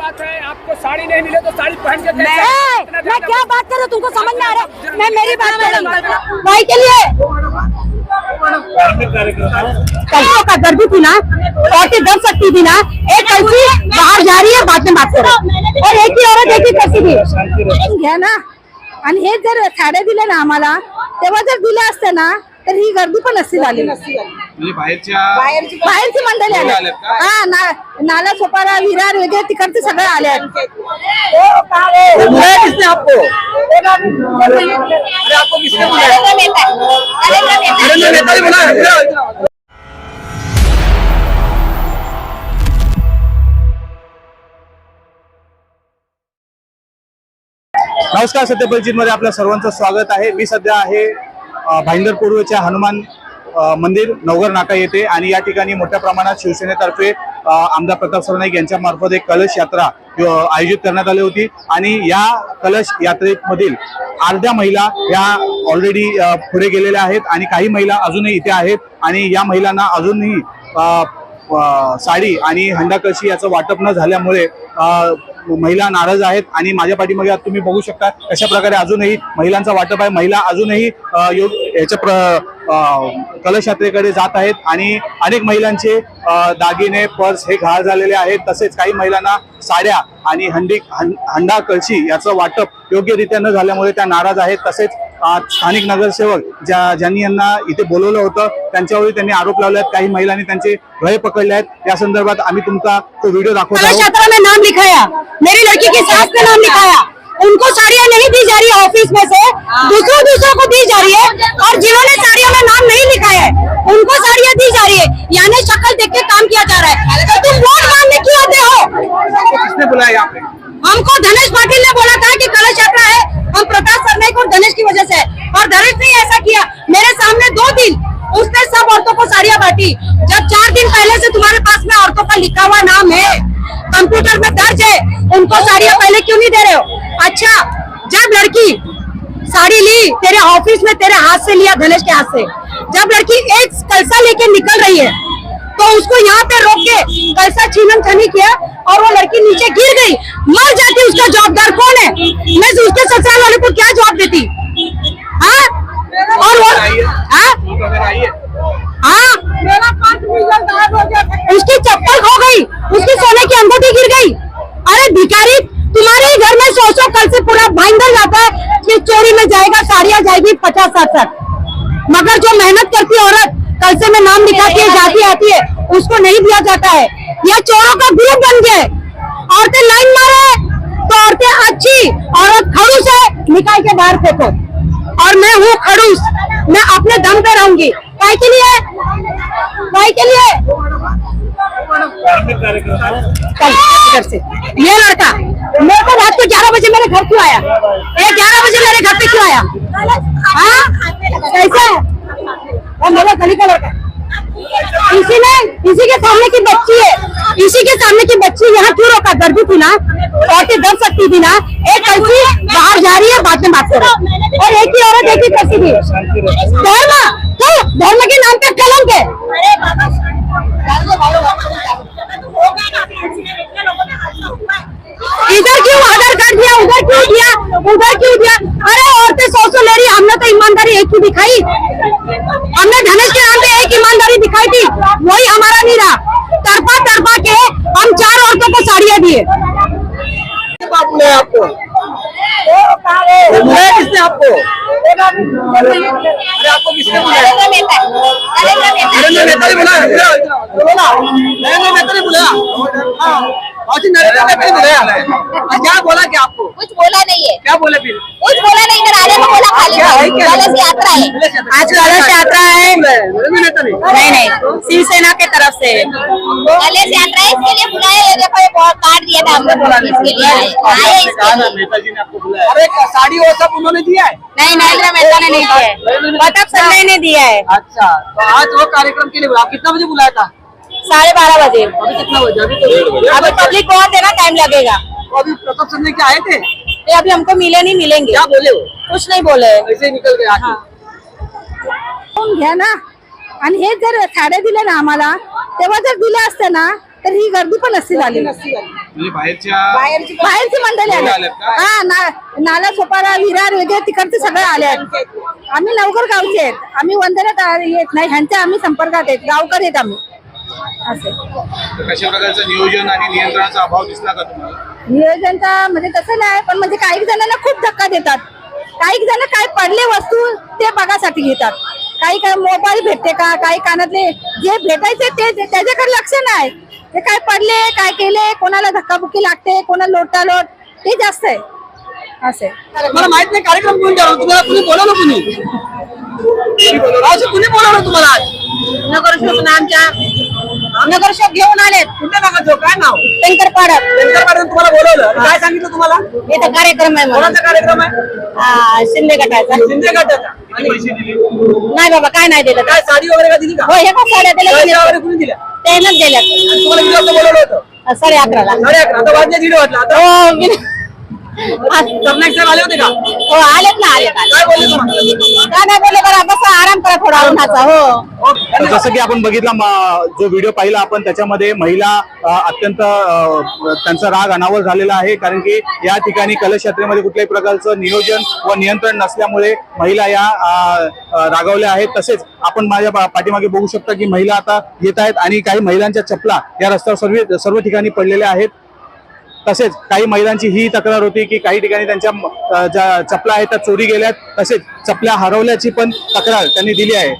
बात है आपको साड़ी नहीं मिले तो साड़ी पहन के मैं मैं क्या बात कर? रहा हूँ तुमको समझ में आ रहा है? मैं मेरी बात कर? रही हूँ भाई के लिए। कलसों का गर्दी थी ना औरतें दब सकती थी ना। एक कलसी बाहर जा रही है बाद में बात करो। और एक ही औरत एक ही कलसी थी। घ्या ना। आणि हे जर साड्या दिल्या ना आम्हाला तेव्हा जर दिल्या असत्या ना तर ही गर्दी पण नसती झाली. म्हणजे बाहेरच्या बाहेरची मंडळी आल्यात का? हा ना नाला सोपारा विरार वगैरे तिकडचे सगळे आले अरे आपको किसने बुलाया नरेंद्र नमस्कार सत्यपरिचित मध्ये आपल्या सर्वांचं स्वागत आहे. मी सध्या आहे भाईंदर पूर्वच्या हनुमान मंदिर नवघर नाका येथे आणि या ठिकाणी मोठ्या प्रमाणात शिवसेनेतर्फे आमदार प्रताप सरनाईक यांच्या मार्फत एक कलश यात्रा आयोजित करण्यात आली होती. आणि या कलश यात्रेमधील अर्ध्या महिला या ऑलरेडी पुढे गेलेल्या आहेत आणि काही महिला अजूनही इथे आहेत. आणि या महिलांना अजूनही साडी आणि हंडाकशी याचं वाटप न झाल्यामुळे महिला नाराज आहेत आणि माझ्या पाठीमागे तुम्ही बघू शकता अशा प्रकारे अजूनही महिलांचा वाटप आहे. महिला अजूनही योग याच्या प्र कलश यात्रेकडे जात आहेत आणि अनेक महिलांचे दागिने पर्स हे घाळ झालेले आहेत. तसेच काही महिलांना साड्या आणि हंडी हंडा कळशी याचं वाटप योग्यरित्या न झाल्यामुळे त्या नाराज आहेत. तसेच स्थानिक नगरसेवक ज्या ज्यांनी यांना इथे बोलवलं होतं त्यांच्यावरही त्यांनी आरोप लावले आहेत काही महिलांनी त्यांचे गळे पकडले आहेत. या संदर्भात आम्ही तुमचा तो व्हिडिओ दाखवत आहोत. में नाम लिखाया. मेरी लड़की की सास ने नाम लिखाया. उनको साड़ियाँ नहीं दी जा रही है ऑफ़िस में से. दूसरों दूसरों को दी जा रही है और जिन्होंने साड़ियों में नाम नहीं लिखाया है उनको साड़ियाँ दी जा रही है। यानी शक्ल देख के काम किया जा रहा है। तो तुम वोट मांगने क्यों आते हो? किसने बुलाया हमको धनेश पाटिल ने बोला था कि कलश यात्रा है। हम प्रकाश की वजह से। और धनेश ने ऐसा किया। मेरे सामने दो दिन उसने सब औरतों को साड़ियाँ बांटी। जब चार दिन पहले से तुम्हारे पास में औरतों का लिखा हुआ नाम है, कंप्यूटर में दर्ज है, उनको साड़ियाँ पहले क्यों नहीं दे रहे हो? अच्छा जब लड़की साड़ी ली तेरे ऑफ़िस में, तेरे हाथ से लिया, धनेश के हाथ से। जब लड़की एक कलसा लेके निकल रही है तो उसको यहाँ पे रोक के कलसा छीनन छनी किया और वो लड़की नीचे गिर गई। मर जाती उसका जवाबदार कौन है? मैं उसके ससुराल वाले को क्या जवाब देती? और वो हाँ? हाँ उसकी चप्पल खो गई। उसकी सोने की अंगूठी गिर गई। अरे भिखारी तुम्हारे ही घर में सौ सौ कल से पूरा भाईंदर जाता है कि चोरी में जाएगा साड़ियाँ जाएगी पचास साठ साठ मगर जो मेहनत करती औरत कल से में नाम लिखाती है जाती आती है उसको नहीं दिया जाता है। यह चोरों का ग्रुप बन गया औरतें लाइन मारे तो औरतें अच्छी औरत खड़ूस है। निकाल के बाहर फेंको। और मैं हूँ खड़ूस। मैं अपने दम पे रहूँगी। काय के लिए। काय के लिए। ये लड़का, मेरे को रात को ग्यारह बजे मेरे घर क्यों आया ये ग्यारह बजे मेरे घर पे क्यों आया हाँ कैसे है वो मेरे गली का लड़का इसी ने इसी के सामने की बच्ची है इसी के सामने की बच्ची यहाँ क्यों रोका गर्दी थी ना औरतें दब सकती थी ना? एक कलसी बाहर जा रही है बाद में बात करो और एक ही औरत एक ही थी। धर्म तो धर्म के नाम पे कलंक है इधर क्यों आधार कार्ड दिया उधर क्यों दिया उधर क्यों दिया? अरे औरतें सौ सौ ले रही हमने तो ईमानदारी एक ही दिखाई। हमने धनेश के नाम पे एक ईमानदारी दिखाई थी वही हमारा नहीं रहा तरफा तरफा के हम चार औरतों को साड़ियाँ दिए। बुलाया आपको बुलाया किसने आपको? अरे आपको किसने बुलाया नरेंद्र नेता ने बुलाया बोला। नरेंद्र नेता ने बुलाया हाँ नरेंद्र बुलाया क्या बोला क्या आपको? कुछ बोला नहीं है। क्या बोले फिर? कुछ बोला नहीं आने को बोला खाली क्या कलश यात्रा है। आज कलश यात्रा है। ने नहीं। नहीं शिवसेना के तरफ़ से। कलश यात्रा है इसके लिए बुलाया ये देखो ये बहुत काट दिया था हमने इसके लिए आए। आए इसके लिए। नेताजी ने आपको बुलाया। अरे साड़ी वो सब उन्होंने दिया है? नहीं नरेंद्र मेहता ने नहीं दिया है। प्रताप सरनाई ने दिया है। अच्छा तो आज वो कार्यक्रम के लिए बुलाया। कितना बजे बुलाया था? साढ़े बारह बजे। अभी कितना बजे? अभी तो अभी पब्लिक बहुत है ना टाइम लगेगा। तो अभी प्रताप सिंह के आए थे? ये अभी हमको मिले नहीं मिलेंगे। क्या बोले कुछ नहीं बोले। ऐसे ही निकल गए आज। घ्या ना। आणि हे जर साड्या दिल्या ना आम्हाला तेव्हा जर दिल्या असत्या ना तर ही गर्दी पण नसती झाली. म्हणजे बाहेरच्या बाहेरची मंडळी आली आल्यात का? हा ना नाला सोपारा विरार वगैरे तिकडचे सगळे आले आहेत. आम्ही नवकर गावचे आहेत. आम्ही वंदनात आ- येत नाही. ह्यांच्या आम्ही संपर्कात आहेत. गावकर आहेत आम्ही. असे. तर कशा प्रकारचं नियोजन आणि नियंत्रणाचा अभाव दिसला का तुम्हाला? नियोजनचा म्हणजे तसं नाही पण म्हणजे काही जणांना खूप धक्का देतात. काही जण काय पडले वस्तू ते बघासाठी घेतात. काही काय मोबाईल भेटते का काही कानातले जे भेटायचे ते ते- त्याच्याकडे लक्ष नाही. ते काय पडले काय केले कोणाला धक्काबुक्की लागते कोणाला लोटालोट ते जास्त आहे. असे. मला माहीत नाही कार्यक्रम कोण ठेवला तुम्हाला कुणी बोलवलं कुणी? असं कुणी बोलवलं तुम्हाला आज? नगरसेवक आमच्या नगरसेवक घेऊन आलेत. कुठल्या भागात काय नाव? टँकर पाडत शंकर पाटील तुम्हाला बोलवलं. काय सांगितलं तुम्हाला? इथं कार्यक्रम आहे म्हणून. कोणाचा कार्यक्रम आहे? हा, शिंदे गटाचा. शिंदे गटाचा. आणि नाही बाबा काय नाही दिलं. काय साडी वगैरे का दिली का? हो हे पण साड्या दिल्या. वगैरे कुणी दिल्या? त्यानंच दिल्या. आणि तुम्हाला किती वाजता बोलवलं होतं? साडे अकराला. साडे अकरा. आता वाजले दीड वाजला. आता हो मी- सरनाईक साहेब आले होते का? हो आलेत ना आलेत आलेत. काय बोलले तुम्हाला? काय नाही बोलले बरं बसा आराम करा थोडा उन्हाचा हो. तर जसं की आपण बघितला म- जो व्हिडिओ पाहिला आपण त्याच्यामध्ये महिला अ, अत्यंत अ, त्यांचा राग अनावर झालेला आहे कारण की या ठिकाणी कलश यात्रेमध्ये कुठल्याही प्रकारचं नियोजन व नियंत्रण नसल्यामुळे महिला या अ, अ, रागावल्या आहेत. तसेच आपण माझ्या पा- पाठीमागे बघू शकता की महिला आता येत आहेत आणि काही महिलांच्या चपला या रस्त्यावर सर्व सर्व ठिकाणी पडलेल्या आहेत. तसेच काही महिलांची ही तक्रार होती की काही ठिकाणी त्यांच्या ज्या चपला आहेत त्या चोरी गेल्यात तसेच चपल्या हरवल्याची पण तक्रार त्यांनी दिली आहे.